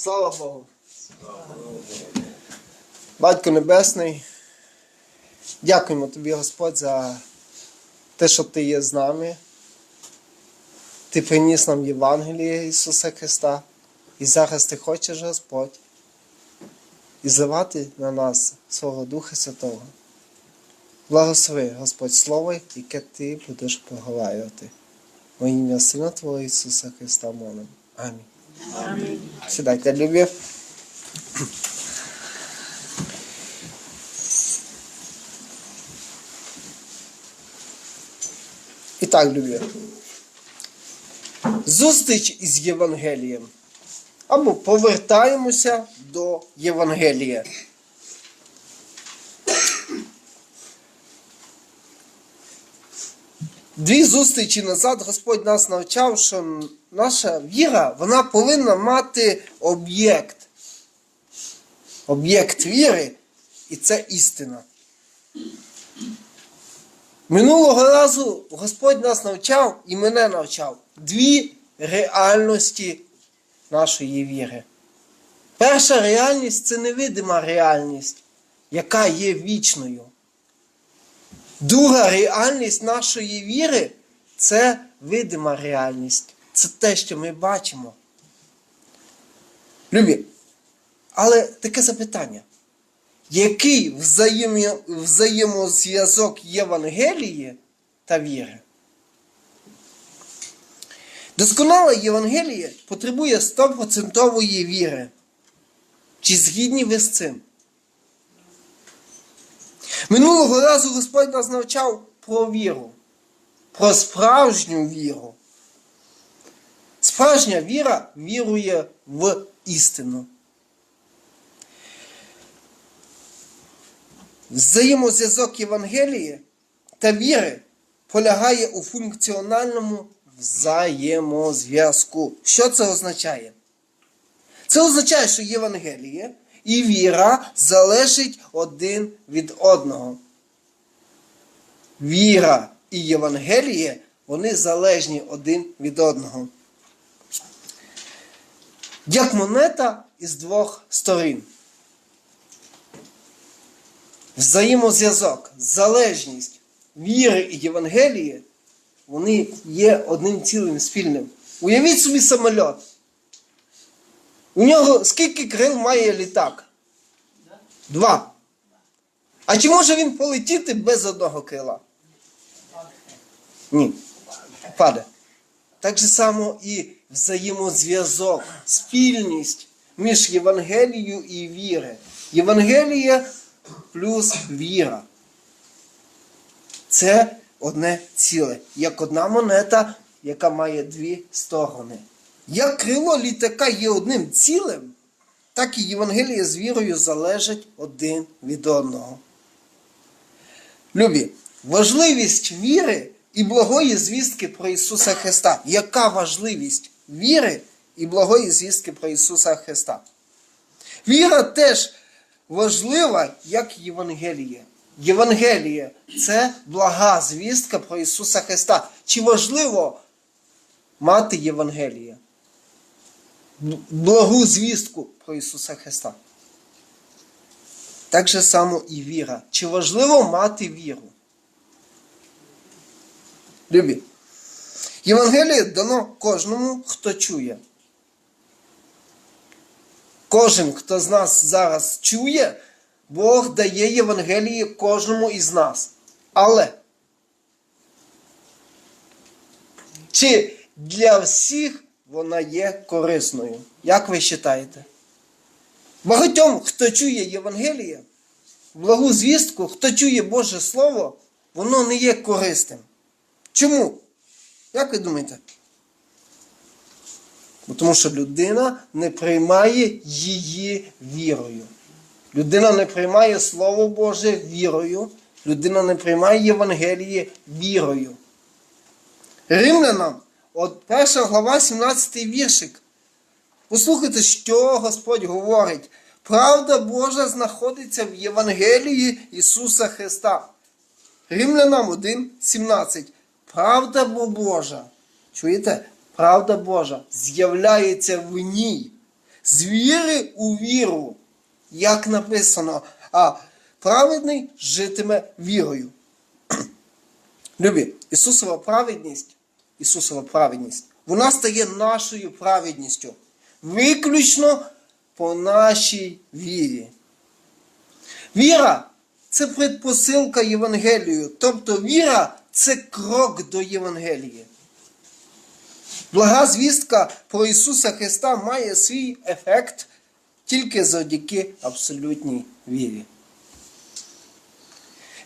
Слава Богу. Батько Небесний, дякуємо тобі, Господь, за те, що ти є з нами. Ти приніс нам Євангеліє Ісуса Христа. І зараз ти хочеш, Господь, і зливати на нас свого Духа Святого. Благослови, Господь, Слово, яке ти будеш проговорювати. Во ім'я Сина Твого Ісуса Христа молимо. Амінь. Сідайте, любі. І так, любі. Зустріч із Євангелієм. Або повертаємося до Євангелія. Дві зустрічі назад Господь нас навчав, що наша віра вона повинна мати об'єкт. Об'єкт віри, і це істина. Минулого разу Господь нас навчав і мене навчав дві реальності нашої віри. Перша реальність це невидима реальність, яка є вічною. Друга реальність нашої віри це видима реальність. Це те, що ми бачимо. Любі, але таке запитання. Який взаємі- взаємозв'язок Євангелії та віри? Досконале Євангеліє потребує 100% віри. Чи згідні ви з цим? Минулого разу Господь нас навчав про віру, про справжню віру. Справжня віра вірує в істину. Взаємозв'язок Євангелії та віри полягає у функціональному взаємозв'язку. Що це означає? Це означає, що Євангеліє і віра залежить один від одного. Віра і Євангеліє вони залежні один від одного. Як монета із двох сторін. Взаємозв'язок, залежність віри і Євангелії, вони є одним цілим спільним. Уявіть собі самольот. У нього скільки крил має літак? Два. А чи може він полетіти без одного крила? Ні. Паде. Так же само і взаємозв'язок, спільність між Євангелією і віри. Євангелія плюс віра. Це одне ціле. Як одна монета, яка має дві сторони. Як крило літака є одним цілим, так і Євангеліє з вірою залежать один від одного. Любі, важливість віри і благої звістки про Ісуса Христа. Яка важливість віри і благої звістки про Ісуса Христа? Віра теж важлива, як Євангеліє. Євангеліє це блага звістка про Ісуса Христа. Чи важливо мати Євангеліє? Благу звістку про Ісуса Христа. Так же само і віра. Чи важливо мати віру? Любі. Євангеліє дано кожному, хто чує. Кожен, хто з нас зараз чує, Бог дає Євангеліє кожному із нас. Але чи для всіх вона є корисною? Як ви вважаєте? Багатьом, хто чує Євангеліє, благу звістку, хто чує Боже Слово, воно не є корисним. Чому? Як ви думаєте? Бо Тому що людина не приймає її вірою. Людина не приймає Слово Боже вірою. Людина не приймає Євангеліє вірою. Римлянам, от перша глава, 17 віршик. Послухайте, що Господь говорить. Правда Божа знаходиться в Євангелії Ісуса Христа. Римлянам 1,17. Правда Божа. Чуєте? Правда Божа з'являється в ній з віри у віру, як написано, а праведний житиме вірою. Любі, Ісусова праведність, Ісусова праведність, вона стає нашою праведністю. Виключно по нашій вірі. Віра це предпосилка Євангелію. Тобто віра це крок до Євангелії. Блага звістка про Ісуса Христа має свій ефект тільки завдяки абсолютній вірі.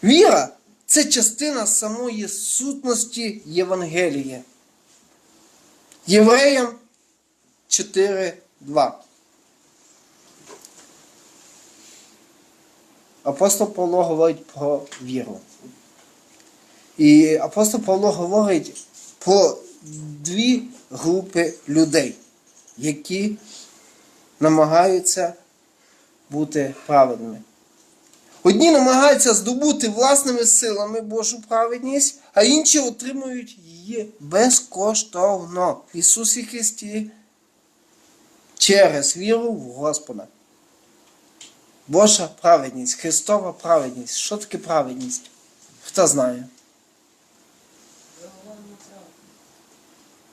Віра це частина самої сутності Євангелія. Євреям 4.2. Апостол Павло говорить про віру. І апостол Павло говорить про дві групи людей, які намагаються бути праведними. Одні намагаються здобути власними силами Божу праведність, а інші отримують її безкоштовно в Ісусі Христі через віру в Господа. Божа праведність, Христова праведність. Що таке праведність? Хто знає?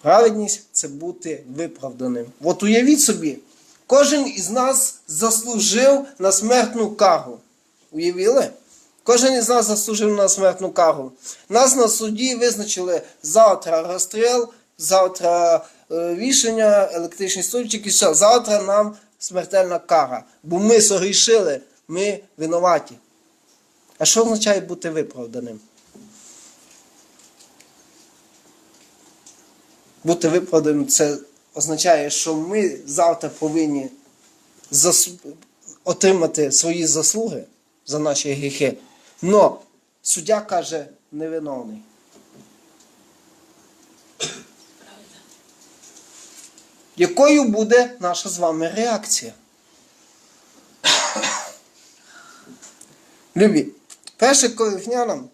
Праведність це бути виправданим. От уявіть собі, кожен із нас заслужив на смертну кару. Уявили? Кожен із нас заслужив на смертну кару. Нас на суді визначили завтра розстріл, завтра е, вішення, електричний стульчик і все. Завтра нам смертельна кара. Бо ми согрішили, ми винуваті. А що означає бути виправданим? Бути виправданим це означає, що ми завтра повинні зас... отримати свої заслуги за наші гріхи. Но суддя каже невиновний. Якою буде наша з вами реакція? Любі, 1 Коринфянам,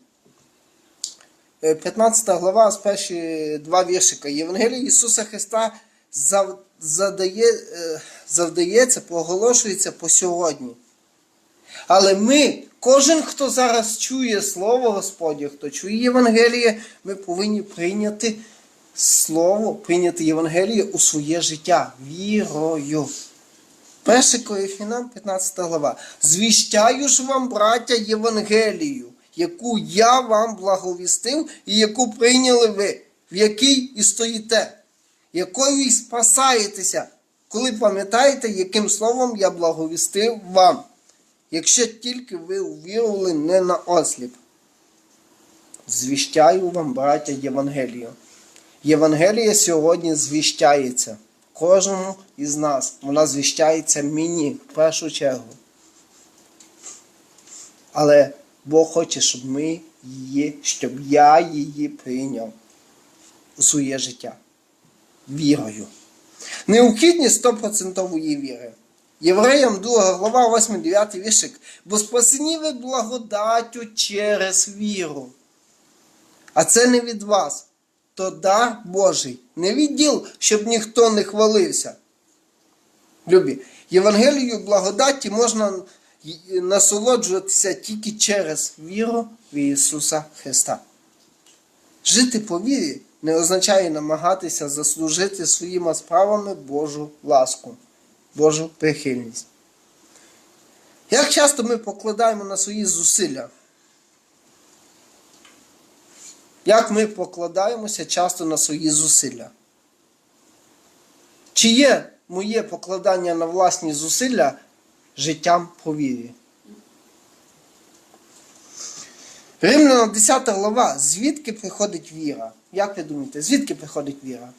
е, 15 глава, з перші два віршика. Євангелія Ісуса Христа зав- задає, е, завдається, проголошується по сьогодні. Але ми, кожен, хто зараз чує Слово Господнє, хто чує Євангеліє, ми повинні прийняти Слово, прийняти Євангеліє у своє життя вірою. 1 Коринфянам, 15 глава. Звіщаю ж вам, браття, Євангелію, яку я вам благовістив і яку прийняли ви, в якій і стоїте, якою і спасаєтеся, коли пам'ятаєте, яким словом я благовістив вам, якщо тільки ви увірували не на осліп. Звіщаю вам, браття, Євангелію. Євангелія сьогодні звіщається кожному із нас. Вона звіщається мені в першу чергу. Але Бог хоче, щоб ми її, щоб я її прийняв у своє життя. Вірою. Необхідність 100% віри. Євреям 2 глава 8-9 віршик. Бо спасені ви благодаттю через віру. А це не від вас, то дар Божий, не відділ, щоб ніхто не хвалився. Любі, Євангелію благодаті можна насолоджуватися тільки через віру в Ісуса Христа. Жити по вірі не означає намагатися заслужити своїми справами Божу ласку, Божу прихильність. Як часто ми покладаємо на свої зусилля? Як ми покладаємося часто на свої зусилля? Чи є моє покладання на власні зусилля життям по вірі? Римлянам 10 глава. Звідки приходить віра? Як ви думаєте, звідки приходить віра?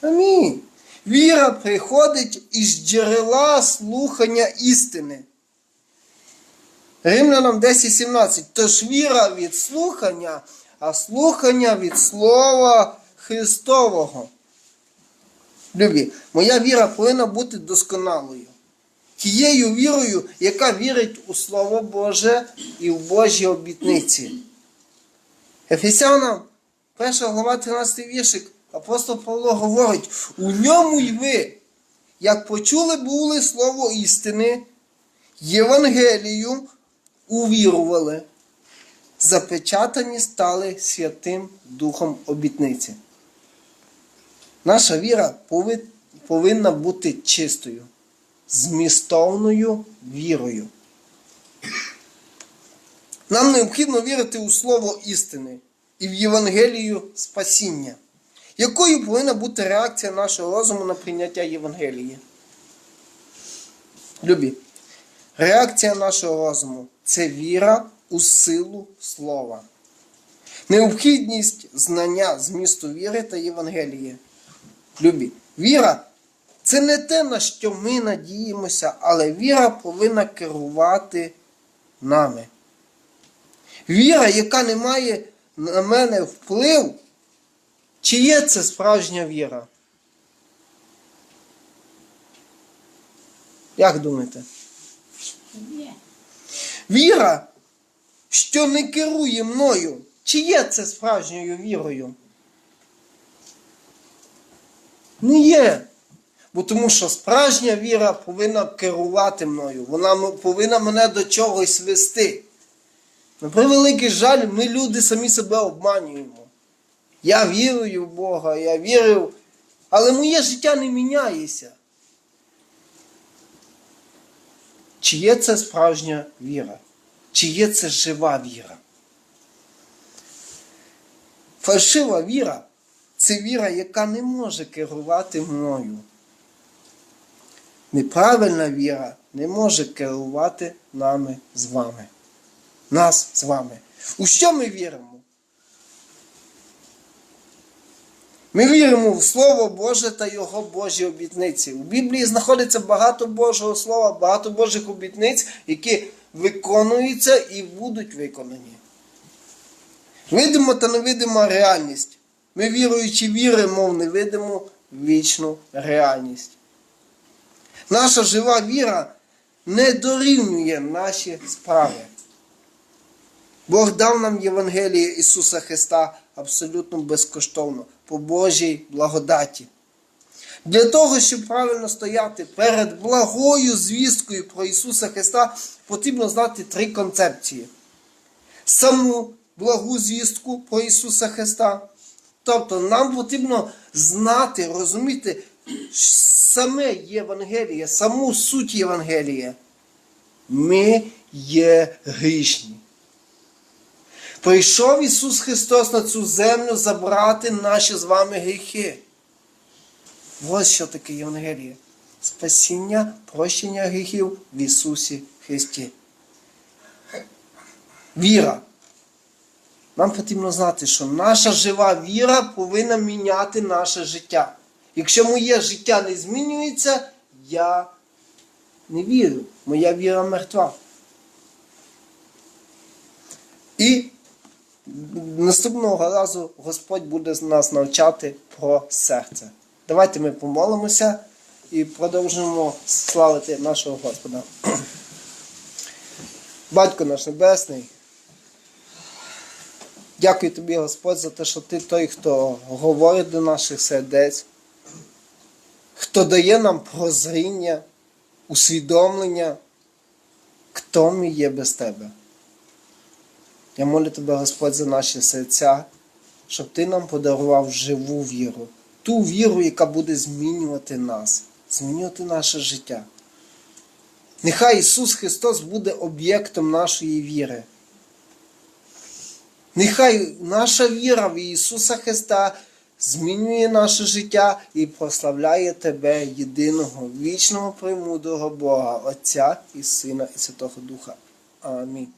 Амінь. Віра приходить із джерела слухання істини. Римлянам 10.17. Тож віра від слухання, а слухання від Слова Христового. Любі, моя віра повинна бути досконалою. Тією вірою, яка вірить у Слово Боже і в Божі обітниці. Ефесянам, 1 глава 13 віршик, апостол Павло говорить, у ньому й ви, як почули були слово істини, Євангелію увірували, запечатані стали Святим Духом обітниці. Наша віра повинна бути чистою, змістовною вірою. Нам необхідно вірити у Слово істини і в Євангелію спасіння. Якою повинна бути реакція нашого розуму на прийняття Євангелії? Любі, реакція нашого розуму це віра у силу слова. Необхідність знання змісту віри та Євангелії. Любі, віра це не те, на що ми надіємося, але віра повинна керувати нами. Віра, яка не має на мене вплив, чи є це справжня віра? Як думаєте? Віра, що не керує мною, чи є це справжньою вірою? Не є. Бо тому що справжня віра повинна керувати мною. Вона повинна мене до чогось вести. На превеликий жаль, ми люди самі себе обманюємо. Я вірую в Бога, я вірю, але моє життя не міняється. Чи є це справжня віра? Чи є це жива віра? Фальшива віра це віра, яка не може керувати мною. Неправильна віра не може керувати нами з вами. Нас з вами. У що ми віримо? Ми віримо в Слово Боже та Його Божі обітниці. У Біблії знаходиться багато Божого Слова, багато Божих обітниць, які виконуються і будуть виконані. Видима та невидима реальність. Ми віруючи віримо в невидиму вічну реальність. Наша жива віра не дорівнює наші справи. Бог дав нам Євангеліє Ісуса Христа абсолютно безкоштовно, по Божій благодаті. Для того, щоб правильно стояти перед благою звісткою про Ісуса Христа, потрібно знати три концепції. Саму благу звістку про Ісуса Христа. Тобто нам потрібно знати, розуміти саме Євангеліє, саму суть Євангелія. Ми є грішні. Прийшов Ісус Христос на цю землю забрати наші з вами гріхи. Ось що таке Євангеліє. Спасіння, прощення гріхів в Ісусі Христі. Віра. Нам потрібно знати, що наша жива віра повинна міняти наше життя. Якщо моє життя не змінюється, я не вірю. Моя віра мертва. І наступного разу Господь буде нас навчати про серце. Давайте ми помолимося і продовжимо славити нашого Господа. Батько наш Небесний. Дякую тобі, Господь, за те, що ти той, хто говорить до наших сердець, хто дає нам прозріння, усвідомлення, хто ми є без тебе. Я молю тебе, Господь, за наші серця, щоб ти нам подарував живу віру, ту віру, яка буде змінювати нас, змінювати наше життя. Нехай Ісус Христос буде об'єктом нашої віри. Нехай наша віра в Ісуса Христа змінює наше життя і прославляє Тебе, єдиного, вічного, премудрого Бога, Отця і Сина і Святого Духа. Амінь.